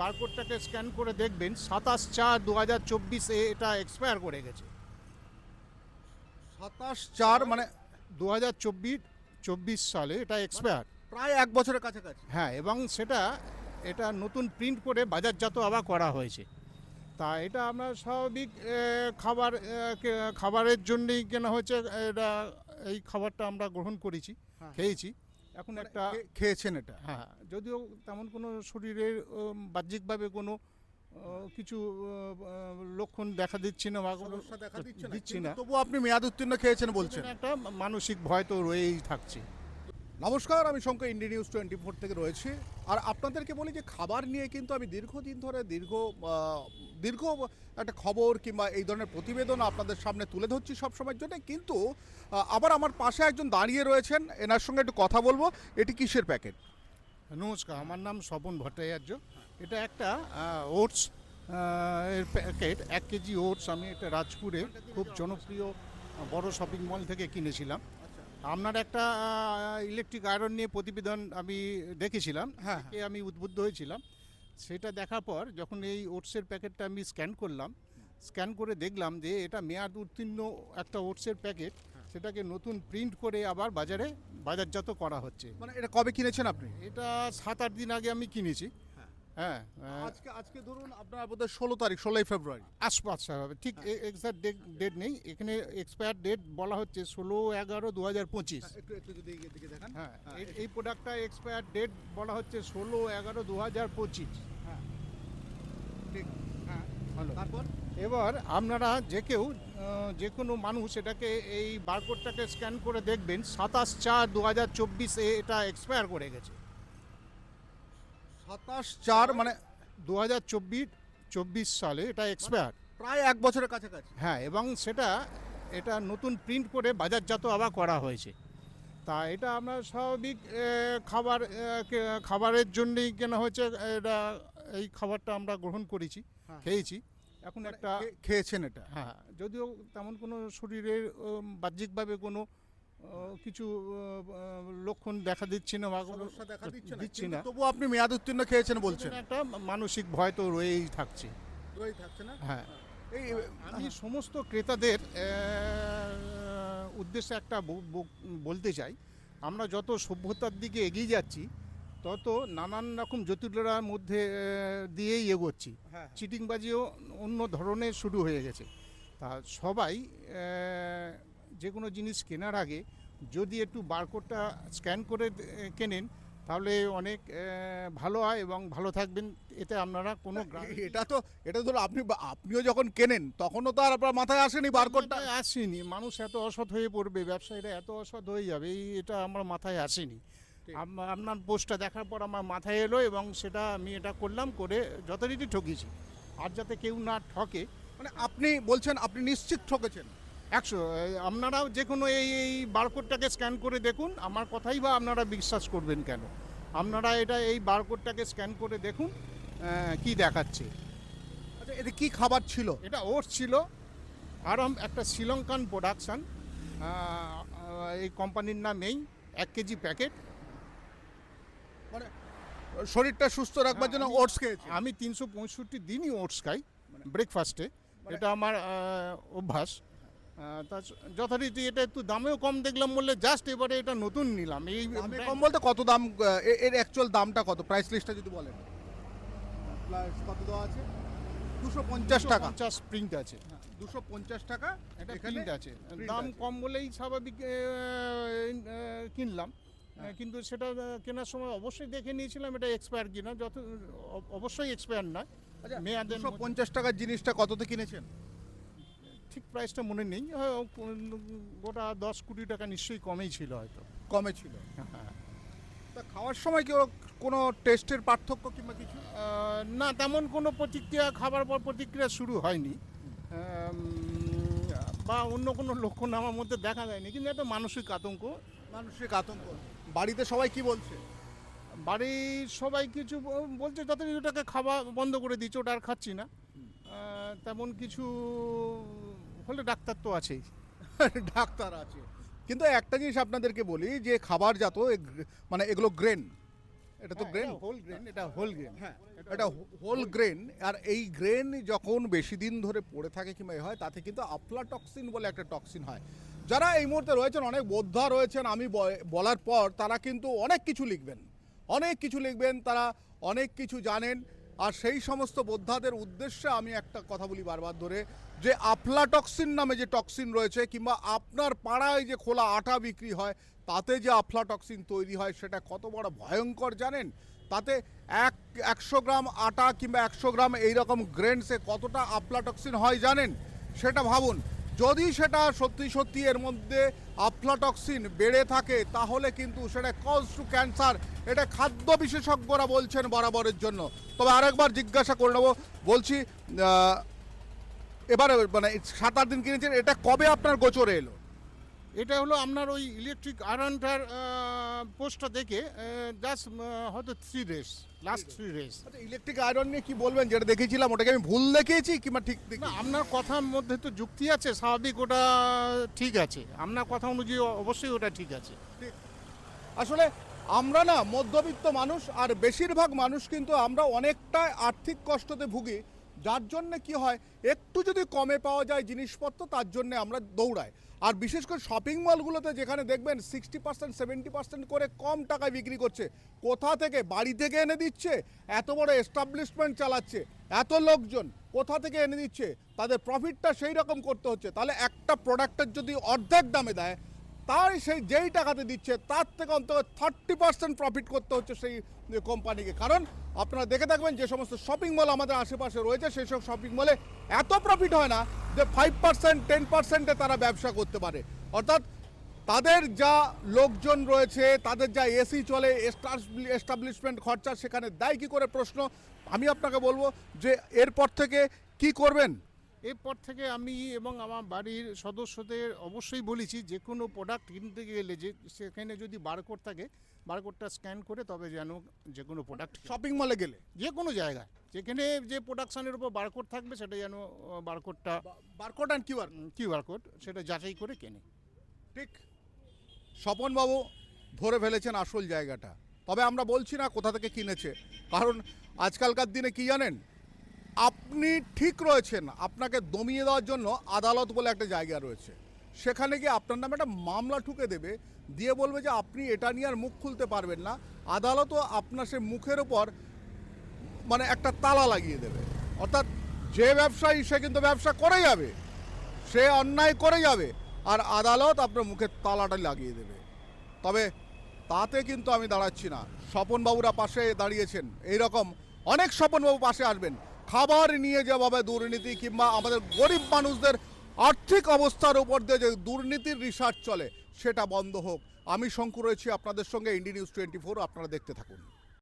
বারকোডটাকে scan করে দেখবেন সাতাশ চার দু হাজার চব্বিশে এটা এক্সপায়ার করে গেছে। সাতাশ চার মানে দু হাজার চব্বিশ চব্বিশ সালে এটা এক্সপায়ার প্রায় এক বছরের কাছাকাছি। হ্যাঁ এবং সেটা এটা নতুন প্রিন্ট করে বাজারজাত আবার করা হয়েছে। তা এটা আমরা স্বাভাবিক খাবার খাবারের জন্যই কেনা হয়েছে এটা এই খাবারটা আমরা গ্রহণ করেছি হ্যাঁ। খেয়েছি। এখন একটা খেয়েছেন এটা? হ্যাঁ। যদিও তেমন কোনো শরীরের বাহ্যিকভাবে কোনো কিছু লক্ষণ দেখা দিচ্ছে না বা কোনো দেখা দিচ্ছে না। দিচ্ছি না। তবু আপনি মেয়াদ উত্তীর্ণ খেয়েছেন বলছেন। একটা মানসিক ভয় তো রয়েই থাকছে। নমস্কার আমি Shankar India news twenty four থেকে রয়েছি। আর আপনাদেরকে বলি যে খাবার নিয়ে কিন্তু আমি দীর্ঘদিন ধরে দীর্ঘ আহ, দীর্ঘ একটা খবর কিংবা এই ধরনের প্রতিবেদন আপনাদের সামনে তুলে ধরছি সব সময়ের জন্য কিন্তু আবার আমার পাশে একজন দাঁড়িয়ে রয়েছেন। এনার সঙ্গে একটু কথা বলব। এটি কিসের প্যাকেট? নমস্কার আমার নাম স্বপন ভট্টাচার্য। এটা একটা ওটস এর প্যাকেট। এক কেজি ওটস আমি এটা রাজপুরে খুব জনপ্রিয় বড় শপিং মল থেকে কিনেছিলাম। আপনার একটা ইলেকট্রিক আয়রন নিয়ে প্রতিবেদন আমি দেখেছিলাম। হ্যাঁ, এ আমি উদ্বুদ্ধ হয়েছিলাম। সেটা দেখার পর যখন এই ওটসের প্যাকেটটা আমি স্ক্যান করলাম স্ক্যান করে দেখলাম যে এটা মেয়াদ উত্তীর্ণ একটা ওটসের প্যাকেট। সেটাকে নতুন প্রিন্ট করে আবার বাজারে বাজারজাত করা হচ্ছে। মানে এটা কবে কিনেছেন আপনি? এটা সাত আট দিন আগে আমি কিনেছি। হ্যাঁ আজকে আজকে ধরুন আপনার বোধহয় ষোলো তারিখ ষোলোই ফেব্রুয়ারি। আশপাশ হবে। ঠিক এক্সাক্ট ডেট নেই। এখানে এক্সপায়ার ডেট বলা হচ্ছে ষোলো এগারো দু হাজার পঁচিশ এদিকে দেখান। হ্যাঁ এই- এই প্রোডাক্টটা এক্সপায়ার ডেট বলা হচ্ছে ষোলো এগারো দু হাজার পঁচিশ। হ্যাঁ। ঠিক। হ্যাঁ তারপর? এবার আপনারা যে কেউ যে কোনো মানুষ এটাকে এই বারকোডটাকে স্ক্যান করে দেখবেন। সাতাশ চার দু হাজার চব্বিশে এটা এক্সপায়ার করে গেছে। সাতাশ চার মানে দু হাজার চব্বিশ সালে এটা এক্সপায়ার প্রায় এক বছরের কাছাকাছি। হ্যাঁ এবং সেটা এটা নতুন প্রিন্ট করে বাজারজাত আবার করা হয়েছে। তা এটা আমরা স্বাভাবিক খাবার খাবারের জন্যই কেনা হয়েছে এটা এই খাবারটা আমরা গ্রহণ করেছি হ্যাঁ। খেয়েছি। এখন একটা খেয়েছেন এটা। হ্যাঁ যদিও তেমন কোনো শরীরের বাহ্যিকভাবে কোনো কিছু লক্ষণ দেখা দিচ্ছে না বা দেখা দিচ্ছে না। তবু আপনি মেয়াদ উত্তীর্ণ খেয়েছেন বলছেন। একটা মানসিক ভয় তো রয়েই থাকছে। রয়েই থাকছে না? হ্যাঁ। এই আমি সমস্ত ক্রেতাদের উদ্দেশ্যে একটা বলতে চাই। আমরা যত সভ্যতার দিকে এগিয়ে যাচ্ছি তত নানান রকম জটিলতার মধ্যে দিয়েই এগোচ্ছি। হ্যাঁ চিটিংবাজিও অন্য ধরনের শুরু হয়ে গেছে। তা সবাই যে কোনো জিনিস কেনার আগে যদি একটু বারকোডটা স্ক্যান করে কেনেন তাহলে অনেক ভালো হয় এবং ভালো থাকবেন। এতে আপনারা কোনো এটা তো এটা ধরো আপনি আপনিও যখন কেনেন তখনও তো আর আপনার মাথায় আসেনি বারকোডটা। আসেনি। মানুষ এত অসৎ হয়ে পড়বে ব্যবসায়ীরা এত অসৎ হয়ে যাবে এই এটা আমার মাথায় আসেনি। আপনার পোস্টটা দেখার পর আমার মাথায় এলো এবং সেটা আমি এটা করলাম করে যথারীতি ঠকিয়েছি। আর যাতে কেউ না ঠকে মানে আপনি বলছেন আপনি নিশ্চিত ঠকেছেন। একশো আপনারাও যে কোনো এই এই বারকোডটাকে স্ক্যান করে দেখুন আমার কথাই বা আপনারা বিশ্বাস করবেন কেন? আপনারা এটা এই বারকোডটাকে স্ক্যান করে দেখুন কি দেখাচ্ছে। আচ্ছা এটা কি খাবার ছিল? এটা ওটস ছিল আরাম একটা শ্রীলঙ্কান প্রোডাকশান এই কোম্পানির নাম এই এক কেজি প্যাকেট। মানে শরীরটা সুস্থ রাখবার জন্য হ্যাঁ, আমি- ওটস খেয়েছি। আমি তিনশো পঁয়ষট্টি দিনই ওটস খাই ব্রেকফাস্টে এটা আমার অভ্যাস। তা যথারীতি এটা একটু দামেও কম দেখলাম বললে জাস্ট এবারে এটা নতুন নিলাম। এই কম বলতে কত দাম এর অ্যাকচুয়াল দামটা কত? প্রাইস লিস্টটা যদি বলেন। কত দেওয়া আছে? দুশো পঞ্চাশ টাকা। পঞ্চাশ প্রিন্ট আছে। দুশো পঞ্চাশ টাকা। এটা প্রিন্ট আছে। দাম কম বলেই স্বাভাবিক কিনলাম। হ্যাঁ। কিন্তু সেটা কেনার সময় অবশ্যই দেখে নিয়েছিলাম এটা এক্সপায়ার কিনা। যত অবশ্যই এক্সপায়ার না দুশো পঞ্চাশ টাকার জিনিসটা কততে কিনেছেন? ঠিক প্রাইসটা মনে নেই গোটা দশ কোটি টাকা নিশ্চয়ই কমেই ছিল হয়তো। কমে ছিল। হ্যাঁ। তা খাওয়ার সময় কি কোনো টেস্টের পার্থক্য কিংবা কিছু? না তেমন কোনো প্রতিক্রিয়া খাবার পর প্রতিক্রিয়া শুরু হয়নি। বা অন্য কোনো লক্ষণ আমার মধ্যে দেখা যায়নি কিন্তু একটা মানসিক আতঙ্ক। মানসিক আতঙ্ক। বাড়িতে সবাই কি বলছে? বাড়ির সবাই কিছু বলছে যতদিন ওটাকে খাওয়া বন্ধ করে দিচ্ছে ওটা আর খাচ্ছি না। তেমন কিছু হলে ডাক্তার তো আছেই। ডাক্তার আছে। কিন্তু একটা জিনিস আপনাদেরকে বলি যে খাবার জাত মানে এগুলো গ্রেন। এটা তো গ্রেন? হোল গ্রেন এটা হোল গ্রেন হ্যাঁ এটা হোল গ্রেন আর এই গ্রেন যখন বেশি দিন ধরে পড়ে থাকে কিংবা এ হয় তাতে কিন্তু আফলাটক্সিন বলে একটা টক্সিন হয়। যারা এই মুহূর্তে রয়েছেন অনেক বোদ্ধা রয়েছেন আমি বলার পর তারা কিন্তু অনেক কিছু লিখবেন। অনেক কিছু লিখবেন তারা অনেক কিছু জানেন। আর সেই সমস্ত বোদ্ধাদের উদ্দেশ্যে আমি একটা কথা বলি বারবার ধরে, যে আফলাটক্সিন নামে যে টক্সিন রয়েছে কিংবা আপনার পাড়ায় যে খোলা আটা বিক্রি হয়, তাতে যে আফলাটক্সিন তৈরি হয় সেটা কত বড় ভয়ঙ্কর জানেন? তাতে এক, একশো গ্রাম আটা কিংবা একশো গ্রাম এইরকম গ্রেনসে কতটা আফলাটক্সিন হয় জানেন? সেটা ভাবুন। যদি সেটা সত্যি সত্যি এর মধ্যে আফলাটক্সিন বেড়ে থাকে, তাহলে কিন্তু সেটা কজ টু ক্যান্সার এটা খাদ্য বিশেষজ্ঞরা বলছেন বরাবরের জন্য। তবে আরেকবার জিজ্ঞাসা করে নেব, বলছি এবারে মানে সাত আট দিন কিনেছেন, এটা কবে আপনার গোচরে এলো? এটা হলো আপনার ওই ইলেকট্রিক আয়রনটার পোস্টটা দেখে জাস্ট হয়তো three race last three race আচ্ছা ইলেকট্রিক আয়রন নিয়ে কি বলবেন? যেটা দেখেছিলাম ওটাকে আমি ভুল দেখিয়েছি কিংবা ঠিক না আপনার কথার মধ্যে তো যুক্তি আছে স্বাভাবিক ওটা ঠিক আছে। আপনার কথা অনুযায়ী অবশ্যই ওটা ঠিক আছে। আসলে আমরা না মধ্যবিত্ত মানুষ আর বেশিরভাগ মানুষ কিন্তু আমরা অনেকটা আর্থিক কষ্টতে ভুগি। যার জন্য কি হয় একটু যদি কমে পাওয়া যায় জিনিসপত্র তার জন্য আমরা দৌড়াই। আর বিশেষ করে শপিং মলগুলোতে যেখানে দেখবেন সিক্সটি পার্সেন্ট সেভেন্টি পার্সেন্ট করে কম টাকায় বিক্রি করছে। কোথা থেকে? বাড়ি থেকে এনে দিচ্ছে। এত বড় এস্টাবলিশমেন্ট চালাচ্ছে। এত লোকজন কোথা থেকে এনে দিচ্ছে? তাদের প্রফিটটা সেই রকম করতে হচ্ছে। তাহলে একটা প্রোডাক্টের যদি অর্ধেক দামে দেয় তার সেই যেই টাকাতে দিচ্ছে, তার থেকে অন্তত থার্টি পার্সেন্ট প্রফিট করতে হচ্ছে সেই কোম্পানিকে কারণ আপনারা দেখে থাকবেন যে সমস্ত শপিং মল আমাদের আশেপাশে রয়েছে, সেই সব শপিং মলে এত প্রফিট হয় না যে ফাইভ পার্সেন্ট টেন পার্সেন্টে তারা ব্যবসা করতে পারে। অর্থাৎ তাদের যা লোকজন রয়েছে, তাদের যা এসি চলে এস্টাবলিশমেন্ট খরচা, সেখানে দেয় কি করে প্রশ্ন? আমি আপনাকে বলব যে এরপর থেকে কি করবেন? এরপর থেকে আমি এবং আমার বাড়ির সদস্যদের অবশ্যই বলেছি যে কোনো প্রোডাক্ট কিনতে গেলে যে সেখানে যদি বারকোড থাকে বারকোডটা স্ক্যান করে তবে যেন যে কোনো প্রোডাক্ট শপিং মলে গেলে? যে কোনো জায়গায়। যেখানে যে প্রোডাকশনের উপর বারকোড থাকবে সেটা যেন বারকোডটা barcode and QR QR code সেটা যাচাই করে কেনে। ঠিক। স্বপনবাবু ধরে ফেলেছেন আসল জায়গাটা। তবে আমরা বলছি না কোথা থেকে কিনেছে। কারণ আজকালকার দিনে কি জানেন? আপনি ঠিক রয়েছেন, আপনাকে দমিয়ে দেওয়ার জন্য আদালত বলে একটা জায়গা রয়েছে। সেখানে গিয়ে আপনার নামে একটা মামলা ঠুকে দেবে, দিয়ে বলবে যে আপনি এটা নিয়ে আর মুখ খুলতে পারবেন না। আদালতও আপনার সে মুখের ওপর মানে একটা তালা লাগিয়ে দেবে। অর্থাৎ যে ব্যবসায়ী, সে কিন্তু ব্যবসা করে যাবে, সে অন্যায় করে যাবে, আর আদালত আপনার মুখে তালাটা লাগিয়ে দেবে। তবে তাতে কিন্তু আমি দাঁড়াচ্ছি না। স্বপনবাবুরা পাশে দাঁড়িয়েছেন। এই রকম অনেক স্বপনবাবু পাশে আসবেন। খাবার নিয়ে যেভাবে দুর্নীতি কিংবা আমাদের গরিব মানুষদের আর্থিক অবস্থার উপর দিয়ে যে দুর্নীতির রিসার্চ চলে, সেটা বন্ধ হোক। আমি শঙ্কু রয়েছি আপনাদের সঙ্গে ইন্ডি নিউজ টোয়েন্টি ফোর আপনারা দেখতে থাকুন।